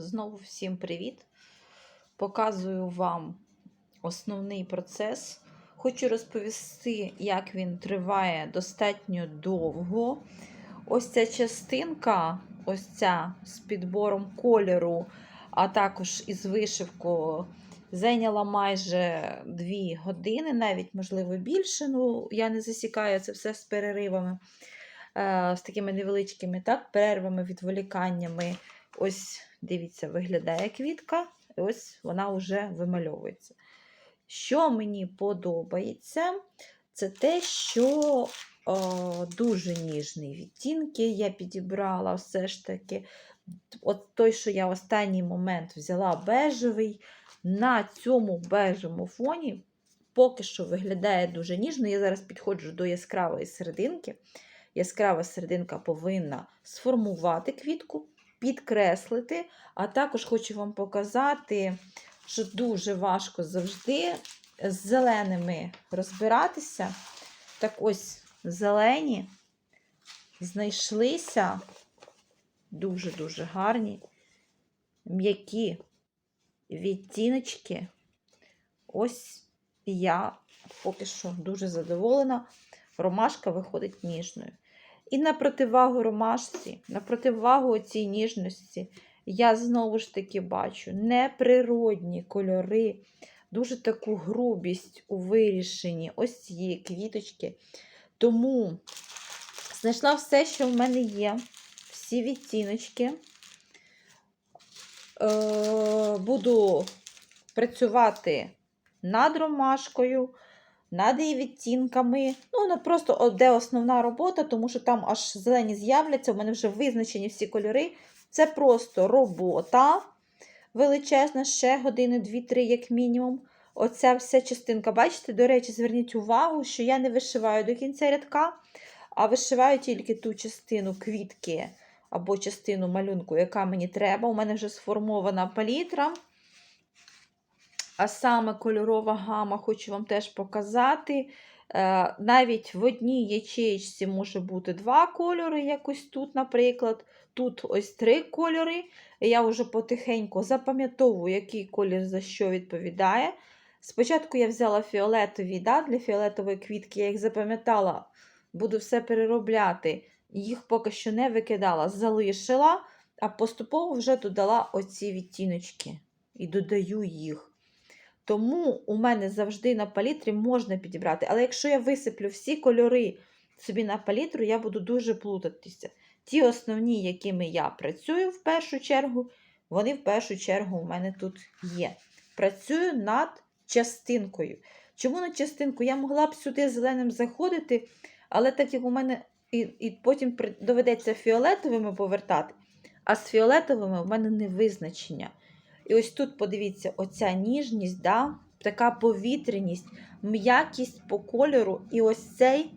Знову всім привіт! Показую вам основний процес. Хочу розповісти, як він триває достатньо довго. Ось ця частинка, ось ця з підбором кольору, а також із вишивкою, зайняла майже 2 години, навіть, можливо, більше. Ну, я не засікаю це все з переривами, е, з такими невеличкими так, перервами, відволіканнями. Ось, дивіться, виглядає квітка, і ось вона вже вимальовується. Що мені подобається, це те, що о, дуже ніжні відтінки я підібрала все ж таки. От той, що я останній момент взяла бежевий, на цьому бежевому фоні поки що виглядає дуже ніжно. Я зараз підходжу до яскравої серединки. Яскрава серединка повинна сформувати квітку, підкреслити, а також хочу вам показати, що дуже важко завжди з зеленими розбиратися. Так ось зелені знайшлися дуже-дуже гарні, м'які відтіночки. Ось я поки що дуже задоволена. Ромашка виходить ніжною. І на противагу ромашці, на противагу цій ніжності, я знову ж таки бачу неприродні кольори, дуже таку грубість у вирішенні ось цієї квіточки. Тому знайшла все, що в мене є, всі відтіночки. Е, буду працювати над ромашкою, над її відтінками. Ну, просто де основна робота, тому що там аж зелені з'являться, у мене вже визначені всі кольори. Це просто робота величезна, ще години 2-3, як мінімум. Оця вся частинка, бачите, до речі, зверніть увагу, що я не вишиваю до кінця рядка, а вишиваю тільки ту частину квітки або частину малюнку, яка мені треба. У мене вже сформована палітра. А саме кольорова гама, хочу вам теж показати. Е, Навіть в одній ячеїчці може бути два кольори, якось тут, наприклад. Тут ось три кольори. Я вже потихеньку запам'ятовую, який колір за що відповідає. Спочатку я взяла фіолетові да, для фіолетової квітки, я їх запам'ятала, буду все переробляти. Їх поки що не викидала, залишила, а поступово вже додала оці відтіночки і додаю їх. Тому у мене завжди на палітрі можна підібрати. Але якщо я висиплю всі кольори собі на палітру, я буду дуже плутатися. Ті основні, якими я працюю в першу чергу, вони в першу чергу у мене тут є. Працюю над частинкою. Чому над частинкою? Я могла б сюди зеленим заходити, але так як у мене і, і потім доведеться фіолетовими повертати, а з фіолетовими у мене не визначення. І ось тут, подивіться, оця ніжність, да? така повітряність, м'якість по кольору. І ось цей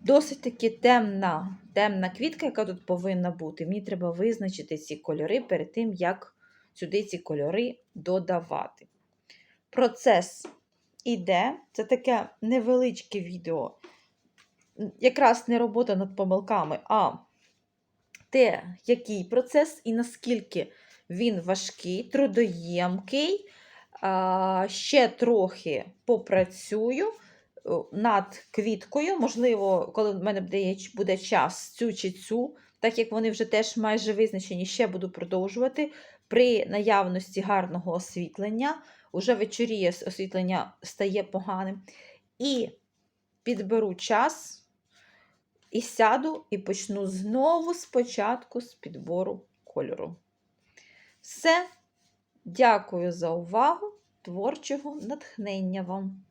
досить таки темна, темна квітка, яка тут повинна бути. Мені треба визначити ці кольори перед тим, як сюди ці кольори додавати. Процес іде. Це таке невеличке відео. Якраз не робота над помилками, а те, який процес і наскільки він важкий, трудоємкий. Ще трохи попрацюю над квіткою. Можливо, коли в мене буде, буде час цю чи цю, так як вони вже теж майже визначені, ще буду продовжувати. При наявності гарного освітлення, уже вечоріє освітлення стає поганим. І підберу час, і сяду, і почну знову спочатку з підбору кольору. Все. Дякую за увагу, творчого натхнення вам!